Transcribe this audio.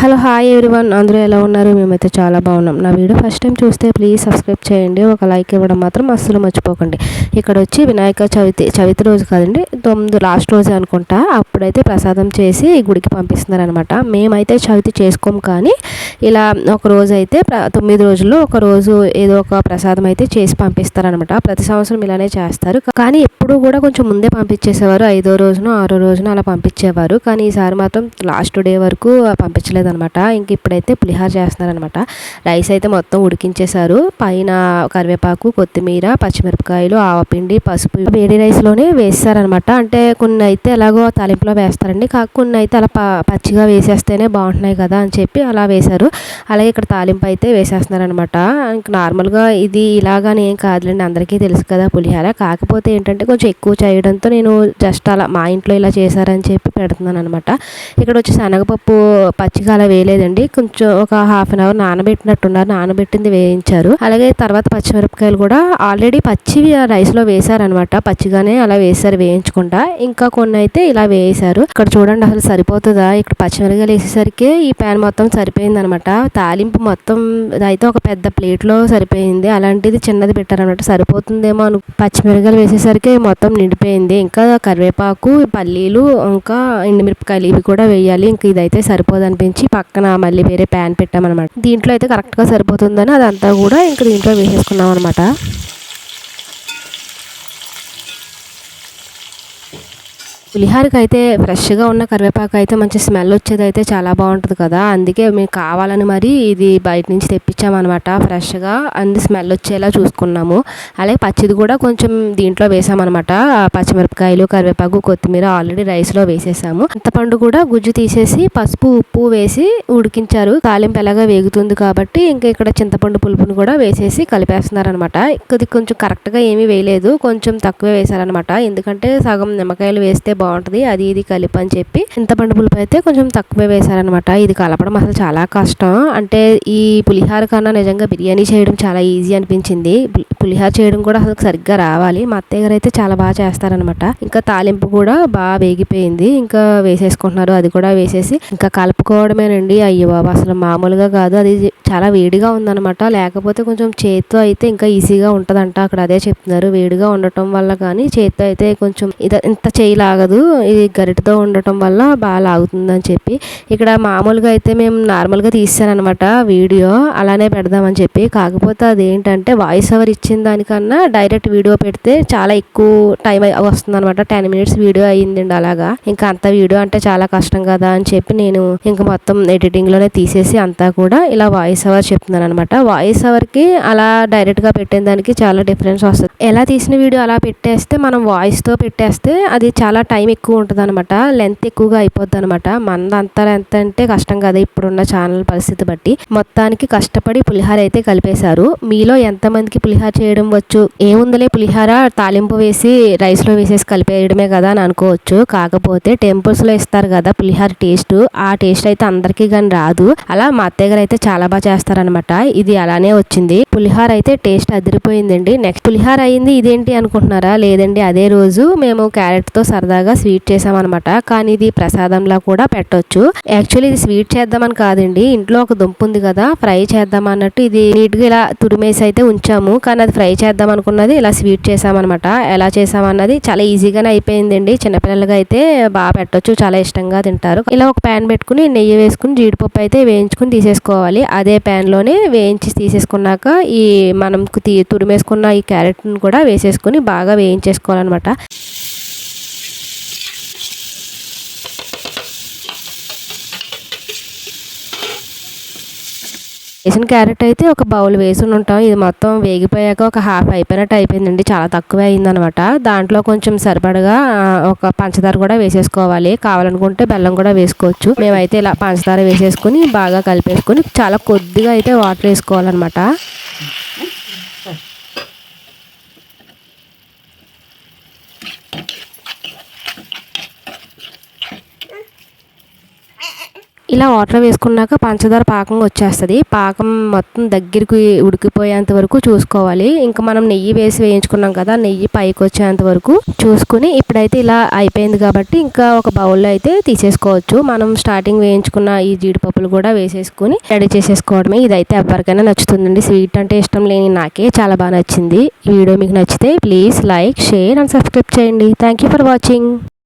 Hello hi everyone. అందరూ ఎలా ఉన్నారు? మేమైతే చాలా బాగున్నాం. నా వీడియో ఫస్ట్ టైం చూస్తే ప్లీజ్ సబ్స్క్రైబ్ చేయండి. ఒక లైక్ ఇవ్వడం మాత్రం అస్సలు మర్చిపోకండి. ఇక్కడ వచ్చి వినాయక చవితి చవితి రోజు కాదండి తొమ్మిది లాస్ట్ రోజు అనుకుంటా. అప్పుడైతే ప్రసాదం చేసి గుడికి పంపిస్తున్నారనమాట మేమైతే చవితి చేసుకోము కానీ ఇలా ఒక రోజు అయితే తొమ్మిది రోజుల్లో ఒక రోజు ఏదో ఒక ప్రసాదం అయితే చేసి పంపిస్తారనమాట ప్రతి సంవత్సరం ఇలానే చేస్తారు. కానీ ఎప్పుడు కూడా కొంచెం ముందే పంపించేసేవారు. ఐదో రోజున ఆరో రోజున అలా పంపించేవారు. కానీ ఈసారి మాత్రం లాస్ట్ డే వరకు పంపించలేదు అనమాట ఇంక ఇప్పుడైతే పులిహార చేస్తున్నారనమాట రైస్ అయితే మొత్తం ఉడికించేశారు. పైన కరివేపాకు కొత్తిమీర పచ్చిమిరపకాయలు ఆవపిండి పసుపు వేడి రైస్లోనే వేస్తారనమాట అంటే కొన్ని అయితే ఎలాగో తాలింపులో వేస్తారండి. కొన్ని అయితే అలా ప పచ్చిగా వేసేస్తేనే బాగుంటున్నాయి కదా అని చెప్పి అలా వేశారు. అలాగే ఇక్కడ తాలింపు అయితే వేసేస్తున్నారనమాట ఇంక నార్మల్గా ఇది ఇలాగానే ఏం కాదులేండి. అందరికీ తెలుసు కదా పులిహార. కాకపోతే ఏంటంటే కొంచెం ఎక్కువ చేయడంతో నేను జస్ట్ అలా మా ఇంట్లో ఇలా చేశారని చెప్పి పెడుతున్నాను అనమాట ఇక్కడ వచ్చి శనగపప్పు పచ్చిగా అలా వేయలేదండి. కొంచెం ఒక హాఫ్ అన్ అవర్ నానబెట్టినట్టున్నారు. నానబెట్టింది వేయించారు. అలాగే తర్వాత పచ్చిమిరపకాయలు కూడా ఆల్రెడీ పచ్చివి ఆ రైస్లో వేసారనమాట పచ్చిగానే అలా వేసారు వేయించకుండా. ఇంకా కొన్ని అయితే ఇలా వేసారు ఇక్కడ చూడండి అసలు సరిపోతుందా? ఇక్కడ పచ్చిమిరపకాయలు వేసేసరికి ఈ ప్యాన్ మొత్తం సరిపోయింది అనమాట తాలింపు మొత్తం అయితే ఒక పెద్ద ప్లేట్లో సరిపోయింది. అలాంటిది చిన్నది పెట్టారనమాట సరిపోతుందేమో అను పచ్చిమిరపకాయలు వేసేసరికి మొత్తం నిండిపోయింది. ఇంకా కరివేపాకు పల్లీలు ఇంకా ఎండుమిరపకాయలు ఇవి కూడా వేయాలి. ఇంకా ఇదైతే సరిపోదు అనిపించి పక్కన మళ్ళీ వేరే ప్యాన్ పెట్టామన్నమాట. దీంట్లో అయితే కరెక్ట్గా సరిపోతుందని అదంతా కూడా ఇంకా దీంట్లో వేసేసుకున్నాం అనమాట పులిహారకి అయితే ఫ్రెష్గా ఉన్న కరివేపాకు అయితే మంచి స్మెల్ వచ్చేది అయితే చాలా బాగుంటుంది కదా. అందుకే మీకు కావాలని మరి ఇది బయట నుంచి తెప్పించామన్నమాట ఫ్రెష్గా. అంది స్మెల్ వచ్చేలా చూసుకున్నాము. అలాగే పచ్చిది కూడా కొంచెం దీంట్లో వేసామన్నమాట. పచ్చిమిరపకాయలు కరివేపాకు కొత్తిమీర ఆల్రెడీ రైస్లో వేసేసాము. చింతపండు కూడా గుజ్జు తీసేసి పసుపు ఉప్పు వేసి ఉడికించారు. తాలింపు ఎలాగా వేగుతుంది కాబట్టి ఇంకా ఇక్కడ చింతపండు పులుపుని కూడా వేసేసి కలిపేస్తున్నారనమాట ఇది కొంచెం కరెక్ట్గా ఏమీ వేయలేదు. కొంచెం తక్కువే వేశారనమాట ఎందుకంటే సగం నిమ్మకాయలు వేస్తే బాగుంటుంది అది ఇది కలిపి అని చెప్పి. చింతపండు పులుపు అయితే కొంచెం తక్కువే వేశారనమాట ఇది కలపడం అసలు చాలా కష్టం. అంటే ఈ పులిహార కన్నా నిజంగా బిర్యానీ చేయడం చాలా ఈజీ అనిపించింది. పులిహార చేయడం కూడా అసలు సరిగ్గా రావాలి. మా అత్తయ్య గారు అయితే చాలా బాగా చేస్తారనమాట ఇంకా తాలింపు కూడా బాగా వేగిపోయింది. ఇంకా వేసేసుకుంటున్నారు. అది కూడా వేసేసి ఇంకా కలుపుకోవడమేనండి. అయ్యో బాబా అసలు మామూలుగా కాదు. అది చాలా వేడిగా ఉందన్నమాట. లేకపోతే కొంచెం చేత్తో అయితే ఇంకా ఈజీగా ఉంటుందంట. అక్కడ అదే చెప్తున్నారు. వేడిగా ఉండటం వల్ల కానీ చేత్తో అయితే కొంచెం ఇద ఇంత చేయలాగదు లాగదు ఇది గరిటతో ఉండటం వల్ల బాగా లాగుతుందని చెప్పి. ఇక్కడ మామూలుగా అయితే మేము నార్మల్గా తీసానమాట వీడియో అలానే పెడదామని చెప్పి. కాకపోతే అదేంటంటే వాయిస్ ఓవర్ ఇచ్చిన దానికన్నా డైరెక్ట్ వీడియో పెడితే చాలా ఎక్కువ టైం వస్తుంది అనమాట టెన్ మినిట్స్ వీడియో అయ్యిందండి అలాగా. ఇంకా అంత వీడియో అంటే చాలా కష్టం కదా అని చెప్పి నేను ఇంకా మొత్తం ఎడిటింగ్లోనే తీసేసి అంతా కూడా ఇలా వాయిస్ ఓవర్ చెప్తున్నాను అనమాట వాయిస్ ఓవర్కి అలా డైరెక్ట్గా పెట్టిన దానికి చాలా డిఫరెన్స్ వస్తుంది. ఎలా తీసిన వీడియో అలా పెట్టేస్తే మనం వాయిస్తో పెట్టేస్తే అది చాలా టైం టైం ఎక్కువ ఉంటుంది అనమాట లెంత్ ఎక్కువగా అయిపోద్ది అనమాట మనదంతా లెంత్ అంటే కష్టం కదా. ఇప్పుడున్న ఛానల్ పరిస్థితి బట్టి. మొత్తానికి కష్టపడి పులిహార అయితే కలిపేశారు. మీలో ఎంతమందికి పులిహార చేయడం వచ్చు? ఏముందలే పులిహార? తాలింపు వేసి రైస్లో వేసేసి కలిపేయడమే కదా అని అనుకోవచ్చు. కాకపోతే టెంపుల్స్లో ఇస్తారు కదా పులిహార టేస్ట్. ఆ టేస్ట్ అయితే అందరికీ కానీ రాదు. అలా మా అత్తయ్య గారు అయితే చాలా బాగా చేస్తారనమాట ఇది అలానే వచ్చింది. పులిహార అయితే టేస్ట్ అదిరిపోయిందండి. నెక్స్ట్ పులిహార అయింది ఇదేంటి అనుకుంటున్నారా? లేదండి అదే రోజు మేము క్యారెట్తో సరదాగా లాగా స్వీట్ చేసామన్నమాట. కానీ ఇది ప్రసాదంలా కూడా పెట్టొచ్చు. యాక్చువల్లీ ఇది స్వీట్ చేద్దామని కాదండి. ఇంట్లో ఒక దుంప ఉంది కదా ఫ్రై చేద్దాం అన్నట్టు ఇది నీట్గా ఇలా తురిమేసి అయితే ఉంచాము. కానీ అది ఫ్రై చేద్దాం అనుకున్నది ఇలా స్వీట్ చేసామన్నమాట. ఎలా చేసామన్నది చాలా ఈజీగానే అయిపోయిందండి. చిన్నపిల్లలుగా అయితే బాగా పెట్టొచ్చు. చాలా ఇష్టంగా తింటారు. ఇలా ఒక ప్యాన్ పెట్టుకుని నెయ్యి వేసుకుని జీడిపప్పు అయితే వేయించుకుని తీసేసుకోవాలి. అదే ప్యాన్లోనే వేయించి తీసేసుకున్నాక ఈ మనం తురిమేసుకున్న ఈ క్యారెట్ను కూడా వేసేసుకుని బాగా వేయించేసుకోవాలన్నమాట. వేసిన క్యారెట్ అయితే ఒక బౌల్ వేసి ఉంటాం. ఇది మొత్తం వేగిపోయాక ఒక హాఫ్ అయిపోయినట్టు అయిపోయిందండి. చాలా తక్కువ అయిందనమాట దాంట్లో కొంచెం సరిపడగా ఒక పంచదార కూడా వేసేసుకోవాలి. కావాలనుకుంటే బెల్లం కూడా వేసుకోవచ్చు. మేమైతే ఇలా పంచదార వేసేసుకుని బాగా కలిపేసుకుని చాలా కొద్దిగా అయితే వాటర్ వేసుకోవాలన్నమాట. ఇలా వాటర్ వేసుకున్నాక పంచదార పాకం వచ్చేస్తుంది. పాకం మొత్తం దగ్గరికి ఉడికిపోయేంత వరకు చూసుకోవాలి. ఇంకా మనం నెయ్యి వేసి వేయించుకున్నాం కదా నెయ్యి పైకి వచ్చేంత వరకు చూసుకుని ఇప్పుడైతే ఇలా అయిపోయింది కాబట్టి ఇంకా ఒక బౌల్లో అయితే తీసేసుకోవచ్చు. మనం స్టార్టింగ్ వేయించుకున్న ఈ జీడిపప్పులు కూడా వేసేసుకుని రెడీ చేసేసుకోవడమే. ఇదైతే ఎవరికైనా నచ్చుతుందండి. స్వీట్ అంటే ఇష్టం లేని నాకే చాలా బాగా నచ్చింది. ఈ వీడియో మీకు నచ్చితే please like share and subscribe చేయండి. Thank you for watching